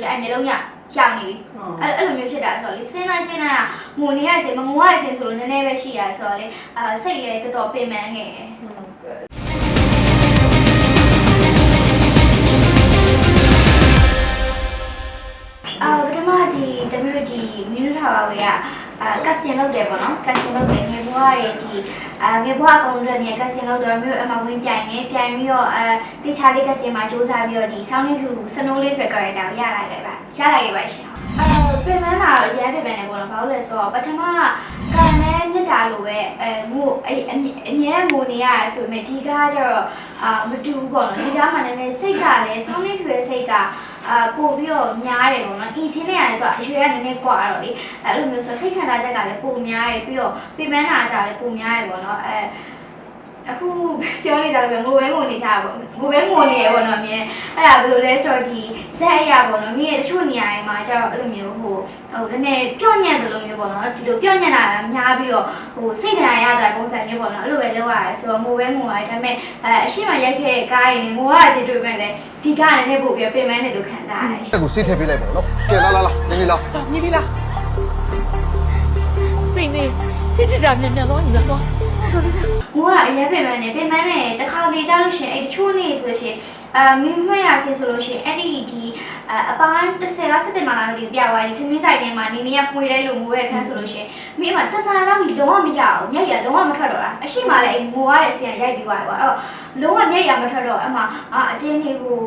လို့ရှိရင်အဲ့မျိုးလုံးရရောင်နေပြီအဲ့အဲ့လိုမျိုးဖြစ်တာဆိုတော့လေစင်းလိုက်စင်းလိုက်ကငိုနေရခြင်းမငိုရခြင်းဆိုလို့နည်းနည်းပဲရှိရဆိုတော့လေအာစိတ်လည်းတော်တော်ပင်ပန်းငယ်အာပထမဒီတမျိုးဒီမီနူထားပါဝေးကအာ ကတ်စတင်လုပ်တယ်ပေါ့နော်ကတ်စတင်လုပ်တယ်ငယ်ဘွားရဲ့ဒီအာငယ်ဘွားအကောင်တွေနေကတ်စတင်လုပ်တော့မျိုးအမဝင်ပြိုင်နေပြိုင်ပြီးတော့အဲတေချာလေးကတ်စတင်မှာစူးစမ်းပြီးတော့ဒီဆောင်းနေဖြူစနိုးလေးဆိုတဲ့ character ကိုရလာခဲ့ပါရလာခဲ့ပါရှင်အာပြင်ပန်းလာတော့ရမ်းပြင်ပန်းနေပေါ့နော်ဘာလို့လဲဆိုတော့ပထမကကန်နဲ့မြစ်တာလိုပဲအဲငိုအအမြအမြဲငိုနေရဆိုပေမဲ့ဒီကားကျတော့ အာမတူဘူးပေါ့နော်ဒီကားမှာလည်းစိတ်ကလည်းဆောင်းနေဖြူရဲ့စိတ်ကအာပို့ပြီးတော့များတယ်ပေါ့နော်။အင်ချင်းနဲ့ရတယ်တော့အရွယ်ကနည်းနည်းကွာတော့လေ။အဲ့လိုမျိုးဆိုစိတ်ခံစားချက်ကလည်းပိုများတယ်ပြီးတော့ပြင်ပန်းတာကြလည်းပိုများတယ်ပေါ့နော်။အဲ အခုပြောနေကြတယ်ငိုပဲငိုနေကြတာပေါ့ငိုပဲငိုနေရပေါ့နော်အမြင်အဲ့ဒါဘယ်လိုလဲဆိုတော့ဒီဇက်အရာပေါ့နော်မိရဲ့တချို့နေရာတွေမှာကျတော့အဲ့လိုမျိုးဟိုဟိုနည်းနည်းပြော့ညံ့တယ်လို့မျိုးပေါ့နော်ဒီလိုပြော့ညံ့တာများပြီးတော့ဟိုစိတ်ဓာတ်ရတဲ့ပုံစံမျိုးပေါ့နော်အဲ့လိုပဲလုပ်ရတယ်ဆိုတော့ငိုပဲငိုရတယ်ဒါပေမဲ့အဲအရှိမရိုက်ခဲ့တဲ့ကားရင်းနဲ့ငိုရချင်းတွေ့မဲ့လေဒီကားနဲ့ပို့ပြီးပြင်ပန်းနေလို့ခံစားရတယ်တက်ကိုစိတ်ထည့်ပေးလိုက်ပါတော့ကဲလာလာလာနင်းနေလာညီလေးလားပိနေစစ်တတာမြန်မြန်တော့ညီလာတော့ ငိုကအရင်ပြင်ပန်းနေပြင်ပန်းနေတခါလေကြလို့ရှရင်အဲ့တချို့နေဆိုလို့ရှရင်အာမင်းမွေရဆင်းဆိုလို့ရှရင်အဲ့ဒီဒီအပိုင်း30လား70မှာလားမသိဘူးပြသွားတယ်ထမင်းကြိုက်ထဲမှာနေနေရပွေလိုက်လို့ငိုရခန်းဆိုလို့ရှရင်မင်းမတနာလောက်ပြီးလုံးဝမရအောင်မျက်ရလုံးဝမထွက်တော့တာအရှိမလည်းငိုရတဲ့အစီအရိုက်ပြီးသွားတယ်ကွာအဲ့လုံးဝမျက်ရမထွက်တော့အမှအတင်းနေဟို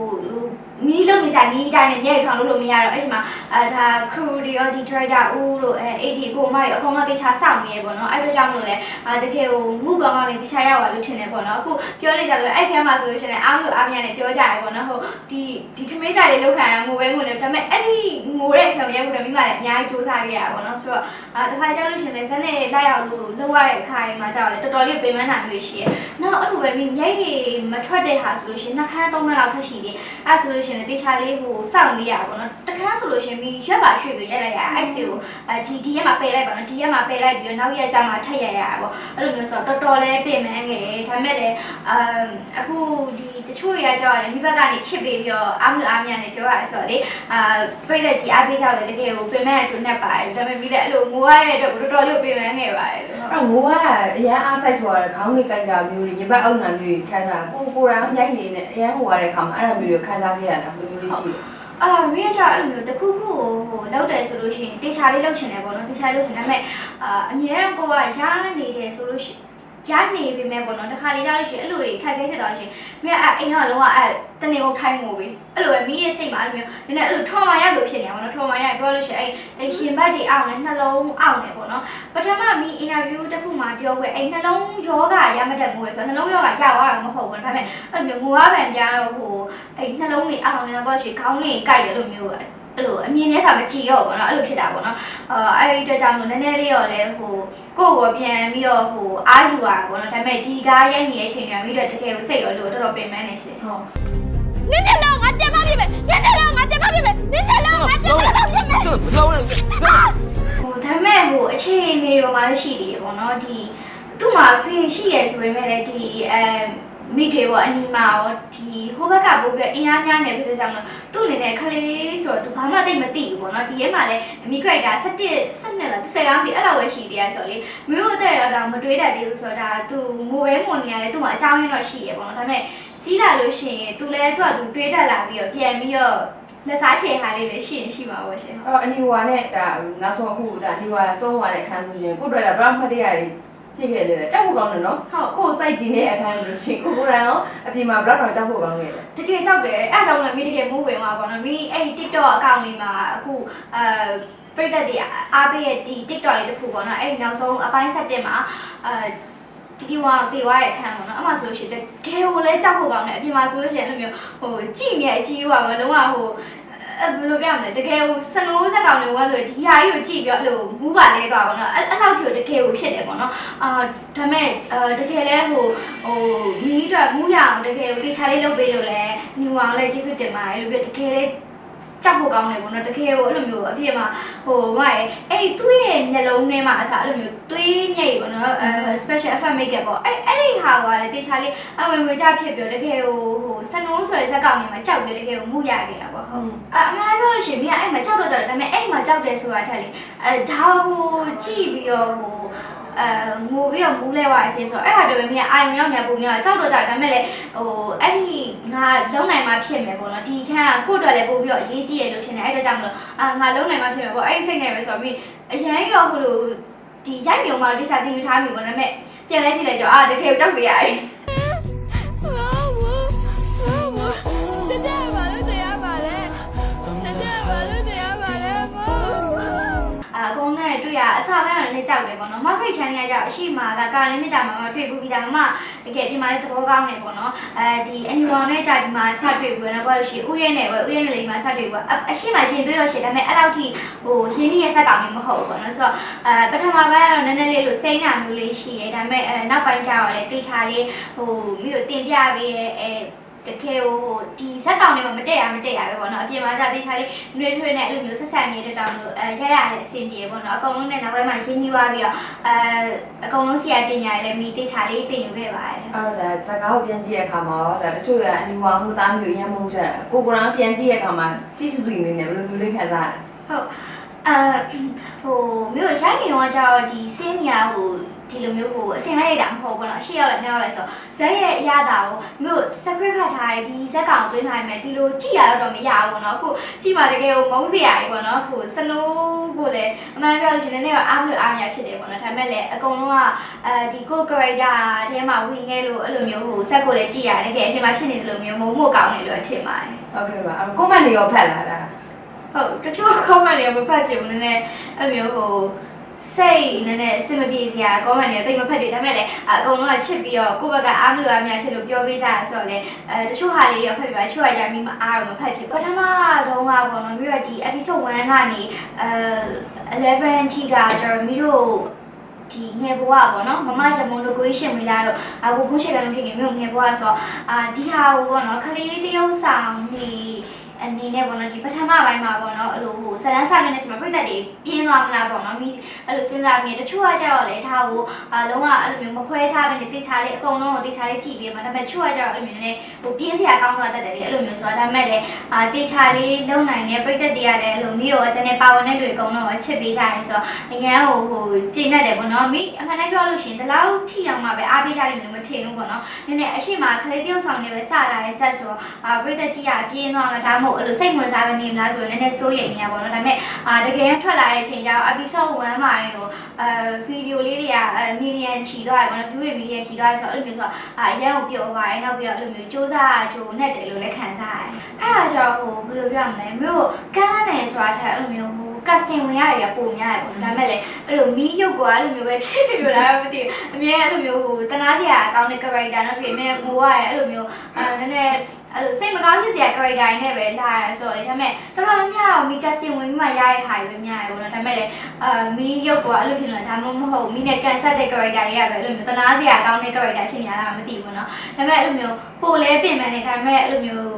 မီးလုံးနေကြနီးတိုင်းနဲ့မျက်ရထောင်လို့လို့မရတော့အဲ့ဒီမှာအဲဒါ crew တွေရောဒီ driver ဦးတို့အဲ AD ကိုမရောအကုန်လုံးတေချာစောင့်နေရပေါ့နော်အဲ့တို့ကြောင့်လို့လေအာတကယ်ဟိုမှုကောင်းကောင်းလေးတေချာရောက်သွားလို့ထင်တယ်ပေါ့နော်အခုပြောနေကြတယ်အဲ့ခဲမှာဆိုလို့ရှိရင်အားလို့အားမရနဲ့ပြောကြရပေါ့နော်ဟိုဒီဒီထမင်းကြလေးလောက်ခံရငိုပဲငိုနေဒါပေမဲ့အဲ့ဒီငိုတဲ့ခံရဖို့တော့မိမလည်းအများကြီးစူးစမ်းခဲ့ရပါပေါ့နော်ဆိုတော့အာတခါကြောက်လို့ရှိရင်လည်းဇက်နဲ့လိုက်ရောက်လို့လောက်ရတဲ့ခါရင်မှာကြောက်လေတော်တော်လေးပင်ပန်းတာမျိုးရှိရနောက်အဲ့လိုပဲမိမျက်ရည်မထွက်တဲ့ဟာဆိုလို့ရှိရင်နှာခမ်းသုံးနှစ်လောက်ထက်ရှိတယ်အဲ့ဆိုလို့ရှိရင်တေချာလေးဟိုစောင့်နေရပါပေါ့နော်တခါဆိုလို့ရှိရင်မိရွက်ပါရွှေ့ပြီးရိုက်လိုက်ရအဲ့စီကိုအဲဒီဒီရက်မှာပယ်လိုက်ပါနော်ဒီရက်မှာပယ်လိုက်ပြီးတော့နောက်ရက်ကျမှထပ်ရရရပေါ့အဲ့လိုမျိုးဆိုတော့တော်တော်လေးပင်ပန်းခဲ့တယ်ဒါပေမဲ့လည်းအမ်အခုဒီတချို့ရကြောက်ရတယ်မိဘကနေချစ်ပေးပြီးတော့အားမလို့အားမရနဲ့ပြောရတယ်ဆိုတော့လေအာပြိလက်ကြီးအားပေးကြတယ်တကယ်ကိုပင်ပန်းအချို့နဲ့ပါတယ်ဒါပေမဲ့မိလည်းအဲ့လိုငိုရတဲ့အတွက်တော်တော်လေးပင်ပန်းခဲ့ပါတယ်လို့အဲ့တော့ငိုရတာအရန်အားဆိုင်ပေါ်တာခေါင်းလေးကြိုက်တာမျိုးတွေရပတ်အုံနာမျိုးတွေခံစားကိုကိုယ်တိုင်ရိုက်နေနဲ့အရန်ငိုရတဲ့ခါမှာအဲ့ဒါမျိုးတွေခံစားခဲ့ရတာဘယ်လိုလေးရှိလဲအာမင်းကကြာအဲ့လိုမျိုးတစ်ခုခုကိုဟိုလောက်တယ်ဆိုလို့ရှိရင်တေချာလေးလောက်ချင်တယ်ပေါ့နော်တေချာလေးလောက်ချင်တယ်ဒါပေမဲ့အာအမြဲတမ်းကိုကရာနေတယ်ဆိုလို့ရှိရ နေပြီမဲ့ပေါ့နော်တခါလေးကြာလို့ရှိရင်အဲ့လိုတွေခက်ခဲဖြစ်သွားရှင်မင်းအဲ့အိမ်ကလုံးဝအဲ့တနေကုန်ထိုင်းငိုပြီအဲ့လိုပဲမိရဲ့စိတ်မှာအဲ့လိုမျိုးနည်းနည်းအဲ့လို trauma ရလို့ဖြစ်နေတာပေါ့နော် trauma ရပြောလို့ရှိရင်အဲ့အဲ့ရှင်ဘတ်တွေအောင်နေနှလုံးအောင်နေပေါ့နော်ပထမမိ interview တစ်ခုမှာပြောခဲ့အဲ့နှလုံးယောဂရမတတ်ငိုရဆိုနှလုံးယောဂရသွားတာမဟုတ်ဘူးဒါပေမဲ့အဲ့လိုမျိုးငိုရပံပြားတော့ဟိုအဲ့နှလုံးတွေအောင်နေတာပေါ့ရှင်ခေါင်းလေးကိုက်တယ်လို့မျိုးပဲ အဲ့လိုအမြင်နဲ့စာမကြည့်ရောပေါ့နော်အဲ့လိုဖြစ်တာပေါ့နော်အာအဲ့ဒီအတွက်ကြောင့်မို့နည်းနည်းလေးရောလဲဟိုကိုယ့်ကိုပြန်ပြီးတော့ဟိုအားယူရတာပေါ့နော်ဒါပေမဲ့ဒီကားရိုက်နေတဲ့အချိန်ကပြီးတော့တကယ်ကိုစိတ်ရောလို့တော်တော်ပင်ပန်းနေရှင်ဟုတ်နင်းတယ်လို့ငါတက်မပြစ်မယ်နင်းတယ်လို့ငါတက်မပြစ်မယ်နင်းတယ်လို့ငါတက်မပြစ်မယ်ဆိုတော့လုံးလုံးဟိုဒါပေမဲ့ဟိုအခြေအနေပေါ်မှာလည်းရှိသေးတယ်ပေါ့နော်ဒီသူ့မှာဖေးရှိရဆိုပေမဲ့လည်းဒီအဲ မိတွေပေါ့အနီမာရောဒီဟိုဘက်ကပို့ပြီးအင်အားများနေဖြစ်တဲ့ကြောင့်လို့သူ့အနေနဲ့ခလေးဆိုတော့သူဘာမှသိမသိဘူးပေါ့နော်ဒီရဲမှာလည်းမိခရိုက်တာ17 12လား10လောက်ဒီအဲ့လောက်ပဲရှိသေးရဆိုတော့လေမျိုးအသက်တော့ဒါမတွေးတတ်သေးဘူးဆိုတော့ဒါသူငိုပဲငိုနေရတယ်သူ့မှာအကြောင်းရင်းတော့ရှိရပေါ့နော်ဒါပေမဲ့ကြီးလာလို့ရှိရင်သူလည်းသူ့ကသူတွေးတတ်လာပြီးတော့ပြန်ပြီးတော့လက်စားချေဟာလေးလည်းရှိရင်ရှိမှာပေါ့ရှင်အဲ့တော့အနီဝါနဲ့ဒါနောက်ဆုံးအခုဒါဒီဝါဆုံးသွားတဲ့အခန်းဆိုရင်ကိုတွေ့တာဘရမတ်တရားတွေ ဖြစ်ခဲ့လေကြောက်ဖို့ကောင်းတယ်နော်ဟုတ်ကိုစိုက်ကြည့်နေအခန်းလို့ရှိရင်ကိုကိုယ်တိုင်ရောအပြင်မှာဘလောက်တော့ကြောက်ဖို့ကောင်းခဲ့လဲတကယ်ကြောက်တယ်အဲအကြောင်းလည်းမိတကယ်မိုးဝင်သွားပါတော့မိအဲ့ TikTok အကောင့်လေးမှာအခုအဲပရိသတ်တွေအားပေးရဲ့ဒီ TikTok လေးတစ်ခုပေါ့နော်အဲ့ဒီနောက်ဆုံးအပိုင်း7မှာအဲဒီဒီဝါတေဝါရဲ့အခန်းပေါ့နော်အမှဆိုလို့ရှိရင်တကယ်ကိုလည်းကြောက်ဖို့ကောင်းတယ်အပြင်မှာဆိုလို့ရှိရင်အဲ့လိုမျိုးဟိုကြည့်နေအကြီးကပါလုံးဝဟို အဲဘယ်လိုပြရမလဲတကယ်ဟိုစနိုးဇက်ကောင်တွေဝါဆိုဒီဟာကြီးကိုကြည့်ပြီးတော့အဲ့လိုမူးပါလဲသွားပါတော့အဲ့အဲ့လောက်ထိကိုတကယ်ကိုဖြစ်တယ်ပေါ့နော်အာဒါမဲ့အဲတကယ်လဲဟိုဟိုမီးအတွက်မူးရအောင်တကယ်ကိုတေချာလေးလုပ်ပေးလို့လဲညီမအောင်လဲကျေးဇူးတင်ပါတယ်လို့ပြတကယ်လဲ ကြောက်ဖို့ကောင်းတယ်ပေါ့နော်တကယ်ကိုအဲ့လိုမျိုးအဖြစ်မှာဟိုမရဲ့အဲ့သူ့ရဲ့မျက်လုံးထဲမှာအစားအဲ့လိုမျိုးသွေးမြိတ်ပေါ့နော်အဲ special effect makeup ပေါ့အဲ့အဲ့ဒီဟာကလည်းတေချာလေးအဝင်ဝင်ကြဖြစ်ပြီးတော့တကယ်ကိုဟိုစနိုးဆွဲဇက်ကောင်နေမှာကြောက်ပြီးတကယ်ကိုမှုရခဲ့တာပေါ့ဟုတ်အအမှန်ပြောလို့ရှိရင်မင်းကအဲ့မှာကြောက်တော့ကြောက်တယ်ဒါပေမဲ့အဲ့မှာကြောက်တယ်ဆိုတာထက်လေအဲဒါကိုကြည့်ပြီးတော့ဟို အဲငိုပြီးတော့မူးလဲသွားအစင်းဆိုတော့အဲ့ဟာတွေပဲမြင်အာယုံရောက်နေပုံများကြောက်တော့ကြောက်တယ်ဒါပေမဲ့လေဟိုအဲ့ဒီငါလုံးနိုင်မှဖြစ်မယ်ပေါ့နော်ဒီခန်းကကိုယ့်အတွက်လည်းပို့ပြီးတော့အရေးကြီးရလို့ထင်တယ်အဲ့ဒါကြောင့်မလို့အာငါလုံးနိုင်မှဖြစ်မယ်ပေါ့အဲ့ဒီစိတ်နဲ့ပဲဆိုတော့မင်းအရင်ရောဟိုလိုဒီရိုက်မြုံမှတိကျတင်ယူထားမိပေါ့ဒါပေမဲ့ပြန်လဲကြည့်လိုက်ကြအာတကယ်ကိုကြောက်စရာကြီး လည်းကြောက်တယ်ပေါ့နော် market channel ကကြောက်အရှိမာကကာလမီတာမှာတွေ့ဘူးပြီးတာမှတကယ်ဒီမှာလည်းသဘောကောင်းနေပေါ့နော်အဲဒီ anyone နဲ့ကြာဒီမှာစတွေ့ဘူးနော်ဘာလို့ရှိဥယျာဉ်နဲ့ပဲဥယျာဉ်နဲ့လည်းဒီမှာစတွေ့ဘူးအရှိမာရှင်တွေ့ရရှင်ဒါပေမဲ့အဲ့လောက်ထိဟိုရင်းနှီးရဲ့စက်ကောင်မျိုးမဟုတ်ဘူးပေါ့နော်ဆိုတော့အဲပထမပိုင်းကတော့နည်းနည်းလေးလို့စိမ့်တာမျိုးလေးရှိရဲဒါပေမဲ့အဲနောက်ပိုင်းကျတော့လည်းတေချာလေးဟိုမြို့တင်ပြပေးရဲအဲ တကယ်ဟိုဒီဇက်ကောင်တွေမှာမတက်ရမတက်ရပဲပေါ့နော်အပြင်မှာじゃတေချာလေးနွေထွေးနဲ့အဲ့လိုမျိုးဆက်ဆံနေတဲ့ကြောင့်လို့အဲရရတဲ့အဆင်ပြေပေါ့နော်အကုန်လုံးနဲ့နောက်ပိုင်းမှာရင်းနှီးသွားပြီးတော့အဲအကုန်လုံးဆရာပညာရေးလည်းမိတေချာလေးတင်ယူခဲ့ပါတယ်အဲ့တော့ဒါဇာတ်ကားကိုပြန်ကြည့်တဲ့အခါမှာရောဒါတချို့ကအနီဝါမှုသားမျိုးအရင်မဟုတ်ကြတာကိုကိုရောပြန်ကြည့်တဲ့အခါမှာကြည့်စုသူနေနေဘယ်လိုမျိုးလေးခံစားရလဲဟုတ်အဲဟိုမြို့ရိုင်းနေတော့ကျတော့ဒီစင်းညာဟို ဒီလိုမျိုးဟိုအစင်လိုက်ရတာမဟုတ်ဘူးเนาะရှေ့ရောက်လည်းနောက်ရောက်လည်းဆိုဇက်ရဲ့အရသာကိုမြို့ separate ဖတ်ထားတဲ့ဒီဇက်ကောင်သွင်းထားရင်ဒီလိုကြည့်ရတော့မရဘူးเนาะအခုကြည့်မှတကယ်ကိုမုန်းစရာကြီးပေါ့เนาะဟိုစနိုးကိုလည်းအမှန်ပြောလို့ရှိရင်လည်းအားမလို့အားမရဖြစ်တယ်ပေါ့เนาะဒါပေမဲ့လည်းအကုန်လုံးကအဲဒီကို character ထဲမှာဝင်ခဲ့လို့အဲ့လိုမျိုးဟိုဇက်ကိုလည်းကြည့်ရတယ်တကယ်အပြင်မှာဖြစ်နေတယ်လို့မျိုးမုန်းမို့ကောင်းတယ်လို့ထင်ပါတယ် ဟုတ်ကဲ့ပါအဲ့တော့ကွန်မန့်တွေရောဖတ်လာတာ ဟုတ်တချို့ comment တွေကမဖတ်ဖြစ်ဘူးနည်းနည်းအဲ့မျိုးဟို စိတ်နည်းနည်းအဆင်မပြေစရာ comment တွေတိတ်မဖတ်ဖြစ်ဒါပေမဲ့လည်းအကုန်လုံးကချစ်ပြီးတော့ကိုယ့်ဘက်ကအားမလို့အားမရဖြစ်လို့ပြောပေးကြရဆိုတော့လေအဲတချို့ဟာလေးရောဖတ်ပြပါတချို့ကကြာမိမအားတော့မဖတ်ဖြစ်ပထမတော့ကပေါ့နော်ပြီးတော့ဒီ episode 1ကနေအဲ11ထိကကျတော့မိတို့ဒီငယ်ဘဝပေါ့နော်မမရမုံလို့ကိုရှင်မိလာတော့အခုဖုန်းချက်ကလည်းဖြစ်နေမြို့ငယ်ဘဝဆိုတော့အာဒီဟာကိုပေါ့နော်ခလေးတယောက်ဆောင်နေ အနေနဲ့ပေါ့နော်ဒီပထမပိုင်းမှာပေါ့နော်အဲ့လိုဟိုဇလန်းစာနေတဲ့ချိန်မှာပြိတ္တတွေပြင်းသွားမလားပေါ့နော်မိအဲ့လိုစဉ်းစားမိတချို့ကကြောက်လေဒါကိုအလုံးဝအဲ့လိုမျိုးမခွဲခြားဘဲနဲ့တိချာလေးအကုန်လုံးကိုတိချာလေးကြည့်ပြီးမှာဒါပေမဲ့ချို့ကကြောက်အဲ့လိုမျိုးနည်းဟိုပြင်းစရာကောင်းသွားတတ်တယ်လေအဲ့လိုမျိုးဆိုတော့ဒါပေမဲ့လည်းအာတိချာလေးလုံနိုင်တဲ့ပြိတ္တတွေရတယ်အဲ့လိုမိရောကျန်တဲ့ပါဝင်တဲ့လူအကုန်လုံးကချစ်ပေးကြတယ်ဆိုတော့အငန်းဟိုဟိုကျင့်တတ်တယ်ပေါ့နော်မိအမှန်တမ်းပြောလို့ရှိရင်ဒီလောက်ထိအောင်မှပဲအားပေးကြလိမ့်မယ်လို့မထင်ဘူးပေါ့နော်နည်းနည်းအရှိမခလေးတယောက်ဆောင်နေပဲစတာရဲ့ဆက်ဆိုတော့အာပြိတ္တကြီးကပြင်းသွားတာဒါမှမဟုတ်အဲ့လိုစိတ်ဝင်စားပဲနေမလားဆိုတော့နည်းနည်းစိုးရိမ်နေရပါတော့ဒါပေမဲ့အာတကယ်ထွက်လာတဲ့အချိန်ကျတော့ episode 1မှာရောအဲဗီဒီယိုလေးတွေကအဲ million ချီသွားတယ်ပေါ့နော် view တွေ million ချီသွားတယ်ဆိုတော့အဲ့လိုမျိုးဆိုတော့အာအရန်ကိုပျော်သွားတယ်နောက်ပြီးတော့အဲ့လိုမျိုးစူးစမ်းချိုးနဲ့တယ်လို့လည်းခံစားရတယ်အဲ့ဒါကြောင့်ဟိုဘယ်လိုပြောရမလဲမျိုးကန်းလန်းနေဆိုတာထက်အဲ့လိုမျိုးဟို casting ဝင်ရတယ်ကပုံများတယ်ပေါ့ဒါပေမဲ့လည်းအဲ့လိုမီးရုပ်ကအဲ့လိုမျိုးပဲဖြစ်စီလို့လားမသိဘူးအမြဲအဲ့လိုမျိုးဟိုတနာစရာအကောင်းတဲ့ character နဲ့ပြင်မဲ့ငိုရတယ်အဲ့လိုမျိုးအဲနည်းနည်း အဲ့လိုစိတ်မကောင်းဖြစ်စရာ character တွေနဲ့ပဲလာရဆိုတော့လေဒါပေမဲ့တော်တော်များများတော့မီ casting ဝင်ပြီးမှရတဲ့ဟာတွေပဲများရပေါ့နော်ဒါပေမဲ့လည်းအာမီရုပ်ကအဲ့လိုဖြစ်လို့ဒါမှမဟုတ်မီနဲ့ကန်ဆက်တဲ့ character တွေကပဲအဲ့လိုမျိုးတနာစရာအကောင်းတဲ့ character ဖြစ်နေရတာမသိဘူးနော်ဒါပေမဲ့အဲ့လိုမျိုးပိုလဲပြင်မှန်းနေဒါပေမဲ့အဲ့လိုမျိုး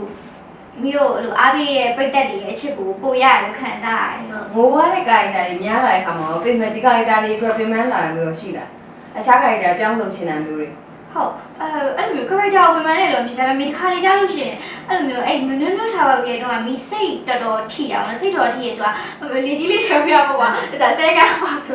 မီကိုအဲ့လိုအားပေးရဲ့ပိတ်သက်တွေရဲ့အချစ်ကိုပို့ရတယ်လို့ခံစားရတယ်ငိုရတဲ့ကာရီတာတွေများလာတဲ့အခါမှာပြင်မဲ့ဒီကာရီတာတွေအတွက်ပြင်မလာတာမျိုးရှိလားအခြားကာရီတာပြောင်းလို့ချင်တာမျိုးတွေ ဟုတ်အဲအဲ့လိုမျိုး character ဝင်မှန်းတယ်လို့ဖြစ်ဒါပေမဲ့ဒီတစ်ခါလေကြားလို့ရှိရင်အဲ့လိုမျိုးအဲ့နွနွနွထားပါပြတော့မီစိတ်တော်တော်ထိအောင်စိတ်တော်ထိရဆိုတာလေကြီးလေးပြောပြပေါ့ကွာဒါဆဲကပါဆို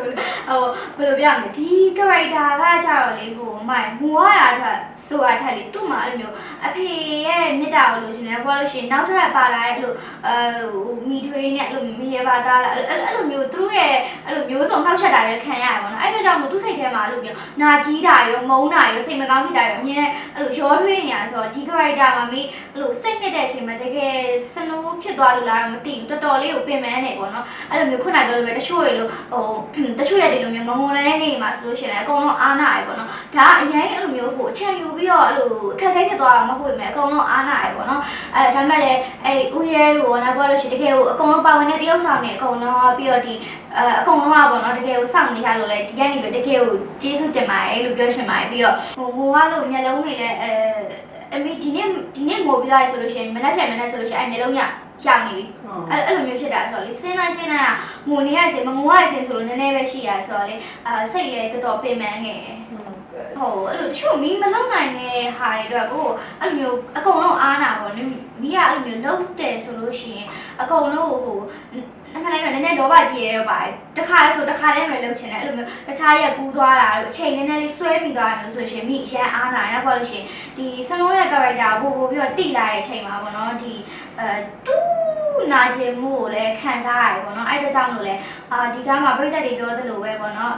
ဟိုဘယ်လိုပြောရမလဲဒီ character ကကြတော့လေဟိုမိုင်ငိုရတာအတွက်ဆိုတာထက်လေသူ့မှာအဲ့လိုမျိုးအဖေရဲ့မြစ်တာကိုလို့ရှင်တယ်ဘာလို့ရှိရင်နောက်ထပ်ပါလာတဲ့အဲ့လိုအဲဟိုမိထွေးနဲ့အဲ့လိုမိရပါသားလားအဲ့လိုမျိုးသူတို့ရဲ့အဲ့လိုမျိုးစုံနှောက်ချက်တာလည်းခံရရပါတော့အဲ့ဒါကြောင့်မို့သူ့စိတ်ထဲမှာအဲ့လိုမျိုးနာကြီးတာရောမုန်းတာရောစိတ်မကောင်းဖြစ်တာရောအမြင်နဲ့အဲ့လိုရောထွေးနေရဆိုတော့ဒီ character မှာမိအဲ့လိုစိတ်နှစ်တဲ့အချိန်မှာတကယ်စနိုးဖြစ်သွားလို့လားမသိဘူးတော်တော်လေးကိုပင်ပန်းနေပေါ့နော်အဲ့လိုမျိုးခုနပြောလိုပဲတချို့ရေလို့ဟိုတချို့ရဲ့ဒီလိုမျိုးမငုံနေတဲ့နေမှာဆိုလို့ရှိရင်အကုန်လုံးအားနာရပေါ့နော်ဒါအရင်အဲ့လိုမျိုးဟိုအချက်ယူပြီးတော့အဲ့လိုအခက်အခဲဖြစ်သွားတာမဟုတ်ဘူးအကုန်လုံးအားနာရပေါ့နော်အဲဒါမှလည်းအဲ့ဦးရဲလို့နောက်ပြောလို့ရှိရင်တကယ်ကိုအကုန်လုံးပါဝင်တဲ့တယောက်ဆောင်နေအကုန်လုံးပြီးတော့ဒီအဲအကုန်လုံးကပေါ့နော်တကယ်ကိုစောင့်နေကြလို့လေဒီကနေပဲတကယ်ကိုကျေးဇူးတင်ပါတယ်လို့ပြောချင်ပါတယ်ပြီးတော့ဟိုငိုရလို့မျက်လုံးတွေလည်းအဲအမေဒီနေ့ဒီနေ့ငိုပြီးသားဆိုလို့ရှိရင်မနေ့ပြန်မနေ့ဆိုလို့ရှိရင်အဲမျက်လုံးရ ရောက်နေပြီဟုတ်အဲ့အဲ့လိုမျိုးဖြစ်တာဆိုတော့လေစင်းတိုင်းစင်းတိုင်းကငိုနေရခြင်းမငိုရခြင်းဆိုလို့နည်းနည်းပဲရှိရဆိုတော့လေအာစိတ်လည်းတော်တော်ပင်ပန်းငယ်ဟုတ်အဲ့လိုတချို့မီးမလုံနိုင်တဲ့ဟာတွေတော့ကိုအဲ့လိုမျိုးအကုန်လုံးအားနာပေါ့နိမီးကအဲ့လိုမျိုးလုံတယ်ဆိုလို့ရှိရင်အကုန်လုံးဟိုအမှန်တိုင်းပဲနည်းနည်းလောဘကြီးရဲတော့ပါတယ်တခါလဲဆိုတခါတည်းပဲလှုပ်ချင်တယ်အဲ့လိုမျိုးတခြားရက်ကူးသွားတာတို့အချိန်နည်းနည်းလေးဆွဲပြီးသွားတယ်ဆိုရှင်မိအရန်အားနာရတော့လို့ရှိရင်ဒီစနိုးရဲ့ character ကိုပို့ပို့ပြီးတော့တိလာတဲ့အချိန်မှာပေါ့နော်ဒီ အဲတူးနာကျင်မှုကိုလည်းခံစားရတယ်ပေါ့နော်အဲ့ဒါကြောင့်လို့လဲအာဒီကားမှာပြိသက်တွေပြောသလိုပဲပေါ့နော်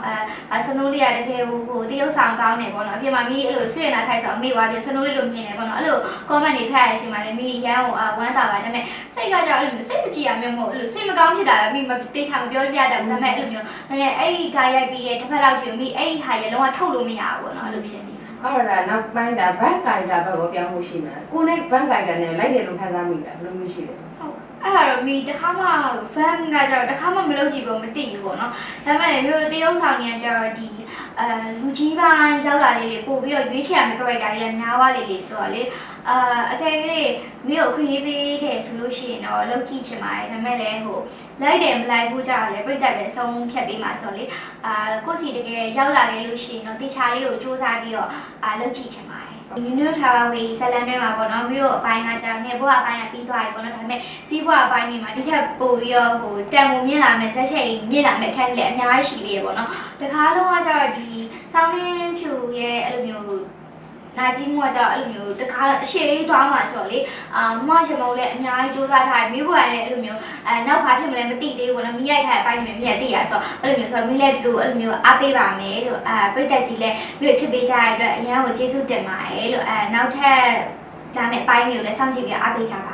အဲစနိုးလေးကတကယ်ဟိုဟိုတရုပ်ဆောင်ကောင်းနေပေါ့နော်အပြင်မှာမိအဲ့လိုဆွေရနာထိုက်ဆိုအမေပါပြစနိုးလေးလိုမြင်နေပေါ့နော်အဲ့လို comment တွေဖတ်ရတဲ့အချိန်မှာလည်းမိရန်ကိုဝမ်းသာပါဒါပေမဲ့စိတ်ကကြောက်အဲ့လိုမျိုးစိတ်မကြည်ရမျိုးမဟုတ်အဲ့လိုစိတ်မကောင်းဖြစ်တာလည်းမိမတေချာမပြောပြတတ်ဘူးဒါပေမဲ့အဲ့လိုမျိုးနည်းနည်းအဲ့ဒီကားရိုက်ပြီးရဲ့တစ်ဖက်လောက်ကြည့်မိအဲ့ဒီဟာရဲ့လုံးဝထုတ်လို့မရဘူးပေါ့နော်အဲ့လိုဖြစ်နေ တာအဲ့ဒါနောက်ပိုင်းဒါဘန်ကိုင်တာဘက်ကိုပြောင်းဖို့ရှိမှာကိုနဲ့ဘန်ကိုင်တာနဲ့လိုက်တယ်လို့ခံစားမိတာဘယ်လိုမျိုးရှိလဲဟုတ်အဲ့ဒါတော့မိတစ်ခါမှ fan ကကြောက်တစ်ခါမှမလုပ်ကြည့်ဘူးမသိဘူးပေါ့နော်ဒါပေမဲ့မျိုးတရုပ်ဆောင်နေကြတော့ဒီအဲလူကြီးပိုင်းရောက်လာလေးလေးပို့ပြီးတော့ရွေးချယ်ရမယ့် character တွေကများသွားလေးလေးဆိုတော့လေ အာအကယ်၍မိကိုအခွင့်အရေးပေးတယ်ဆိုလို့ရှိရင်တော့လုပ်ကြည့်ချင်ပါတယ်ဒါပေမဲ့လည်းဟိုလိုက်တယ်မလိုက်ဘူးကြတော့လေပြိတ္တပဲအဆုံးဖြတ်ပေးမှာဆိုတော့လေအာကိုယ့်စီတကယ်ရောက်လာခဲ့လို့ရှိရင်တော့တေချာလေးကိုစူးစမ်းပြီးတော့အာလုပ်ကြည့်ချင်ပါတယ်ဒီနုထားဝေးဇလန်တွေမှာပေါ့နော်မြို့အပိုင်းကကြာငယ်ဘွားအပိုင်းကပြီးသွားပြီပေါ့နော်ဒါပေမဲ့ကြီးဘွားအပိုင်းတွေမှာဒီထက်ပိုပြီးတော့ဟိုတန်ပုံမြင့်လာမယ်ဆက်ရှိန်မြင့်လာမယ်အခန်းကြီးလည်းအများကြီးရှိသေးတယ်ပေါ့နော်တခါလုံးကကျတော့ဒီစောင်းလင်းဖြူရဲ့အဲ့လိုမျိုး နာကြီးမှုကကြောင့်အဲ့လိုမျိုးတခါအရှိရေးသွားမှာဆိုတော့လေအာမမချမောလည်းအများကြီးစူးစမ်းထားတယ်မြို့ကလည်းအဲ့လိုမျိုးအဲနောက်ဘာဖြစ်မလဲမသိသေးဘူးပေါ့နော်မိရိုက်ထားတဲ့အပိုင်းတွေမြင်သိရဆိုတော့အဲ့လိုမျိုးဆိုတော့မိလည်းဒီလိုအဲ့လိုမျိုးအားပေးပါမယ်လို့အာပြည့်တက်ကြီးလည်းမြို့ချစ်ပေးကြတဲ့အတွက်အရန်ကိုကျေးဇူးတင်ပါတယ်လို့အဲနောက်ထပ်ဒါမဲ့အပိုင်းတွေကိုလည်းစောင့်ကြည့်ပြီးအားပေးကြပါ